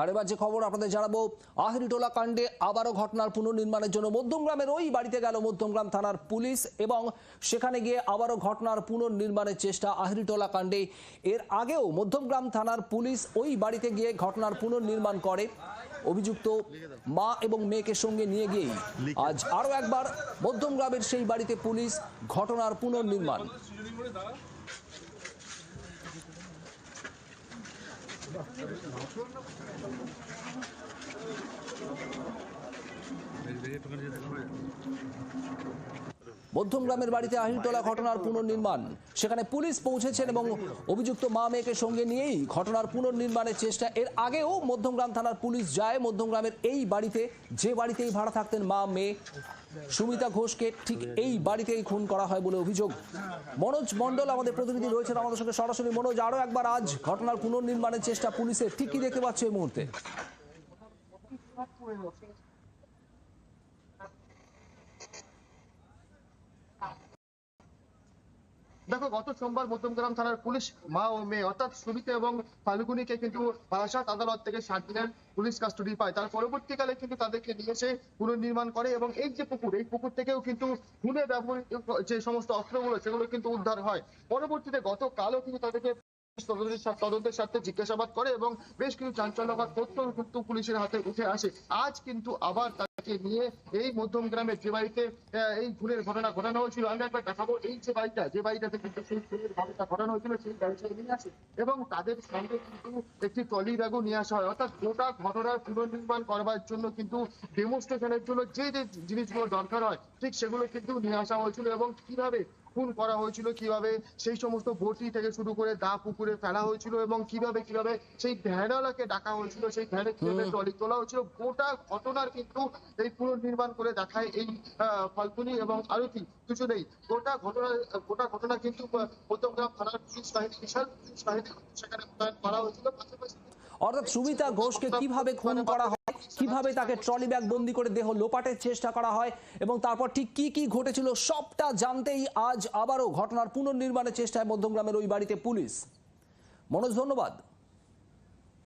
আর এবার যে খবর আপনাদের জানাব, আহরিটোলা কাণ্ডে আবারও ঘটনার পুনর্নির্মাণের জন্য মধ্যমগ্রামের ওই বাড়িতে গেল মধ্যমগ্রাম থানার পুলিশ এবং সেখানে গিয়ে আবারও ঘটনার পুনর্নির্মাণের চেষ্টা আহরিটোলা কাণ্ডে। এর আগেও মধ্যমগ্রাম থানার পুলিশ ওই বাড়িতে গিয়ে ঘটনার পুনর্নির্মাণ করে। অভিযুক্ত মা এবং মেয়েকে সঙ্গে নিয়ে গিয়েই আজ আরও একবার মধ্যমগ্রামের সেই বাড়িতে পুলিশ ঘটনার পুনর্নির্মাণ। Belediye yapın diye de koyuyor. মধ্যমগ্রামের বাড়িতে আহিরতলা ঘটনার পুনর্নির্মাণ। সেখানে পুলিশ পৌঁছেছেন এবং অভিযুক্ত মা মেয়েকে সঙ্গে নিয়েই ঘটনার পুনর্নির্মাণের চেষ্টা। এর আগেও মধ্যমগ্রাম থানার পুলিশ যায় মধ্যমগ্রামের এই বাড়িতে, যে বাড়িতেই ভাড়া থাকতেন মা, মেয়ে, সুমিতা ঘোষকে ঠিক এই বাড়িতেই খুন করা হয় বলে অভিযোগ। মনোজ মণ্ডল আমাদের প্রতিনিধি রয়েছেন আমাদের সঙ্গে সরাসরি। মনোজ আরও একবার আজ ঘটনার পুনর্নির্মাণের চেষ্টা পুলিশের। ঠিক কি দেখতে পাচ্ছে এই মুহূর্তে? দেখো, গত সোমবার মধ্যমগ্রাম থানার পুলিশ মা ও মেয়ে, অর্থাৎ সুমিতা এবং ফাল্গুনিকে কিন্তু বারাসাত আদালত থেকে সাত দিনের পুলিশ কাস্টডি পায়। তার পরবর্তীকালে কিন্তু তাদেরকে নিয়ে এসে পুনর্নির্মাণ করে এবং এই যে পুকুর, এই পুকুর থেকেও কিন্তু খুনে ব্যবহৃত যে সমস্ত অস্ত্রগুলো, সেগুলো কিন্তু উদ্ধার হয়। পরবর্তীতে গতকালও কিন্তু তাদেরকে তদন্তের স্বার্থে- জিজ্ঞাসাবাদ করে এবং বেশ কিছু চাঞ্চল্যকর তথ্য কিন্তু পুলিশের হাতে উঠে আসে। আজ কিন্তু আবার তাকে নিয়ে এই মধ্যম গ্রামের যে বাড়িতে এই খুনের ঘটনা ঘটানো হয়েছিল, আমি একবার দেখাবো এই যে বাড়িটা, যে বাড়িটাতে কিন্তু সেই খুনের ঘটনা ঘটানো হয়েছিল, সেই বাড়িটা নিয়ে আসে এবং তাদের সঙ্গে কিন্তু একটি ট্রলি ব্যাগও নিয়ে আসা হয়। অর্থাৎ গোটা ঘটনার পুনর্নির্মাণ করবার জন্য কিন্তু ডেমোস্ট্রেশনের জন্য যে যে জিনিসগুলো দরকার হয়, ঠিক সেগুলো কিন্তু নিয়ে আসা হয়েছিল এবং কীভাবে খুন করা হয়েছিল কীভাবে সেই সমস্ত বটি থেকে শুরু করে দা পুকুরে ফেলা হয়েছিল এবং কীভাবে কীভাবে সেই ভ্যানালাকে ডাকা হয়েছিল সেই ভ্যানে কীভাবে ট্রলি তোলা হয়েছিল গোটা ঘটনার কিন্তু এই পুনর্নির্মাণ করে দেখায় এই আহ, ফাল্গুনি এবং আরতি দুজনেই গোটা ঘটনা গোটা ঘটনা কিন্তু মধ্যমগ্রাম থানার পুলিশ বাহিনী বিশাল পুলিশ বাহিনী সেখানে মোতায়েন করা হয়েছিল। পাশাপাশি অর্থাৎ সুমিতা ঘোষকে কীভাবে খুন করা কীভাবে তাকে ট্রলি ব্যাগ বন্দি করে দেহ লোপাটের চেষ্টা করা হয় এবং তারপর ঠিক কি কি ঘটেছিল সবটা জানতেই আজ আবারও ঘটনার পুনর্নির্মাণের চেষ্টায় মধ্যমগ্রামের ওই বাড়িতে পুলিশ। মনোজ ধন্যবাদ।